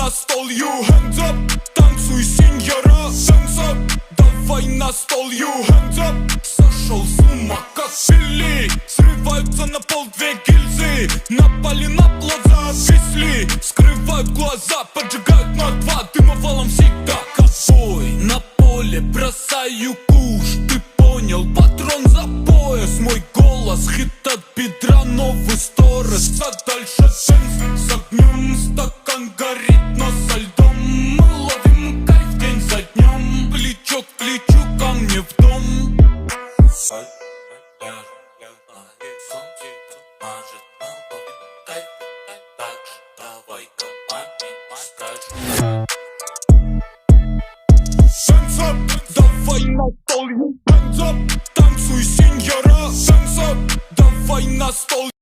на стол, you hands up Танцуй, сеньора, up. Давай на стол, you hands up. Сошел с ума, как Срываются на пол две гильзы Напали на плаза, висли Скрывают глаза, поджигают на два. Дыма валом всегда ковбой. На поле бросаю куш. Ты понял, патрон за пояс. Мой голос, хит от бедра Новый сторож, а дальше Океан горит, но со льдом Мы ловим кайф день за днем. Плечо к плечу ко мне в дом. Сенсор, давай на стол. Танцуй, сеньора. Сенсор, давай на стол.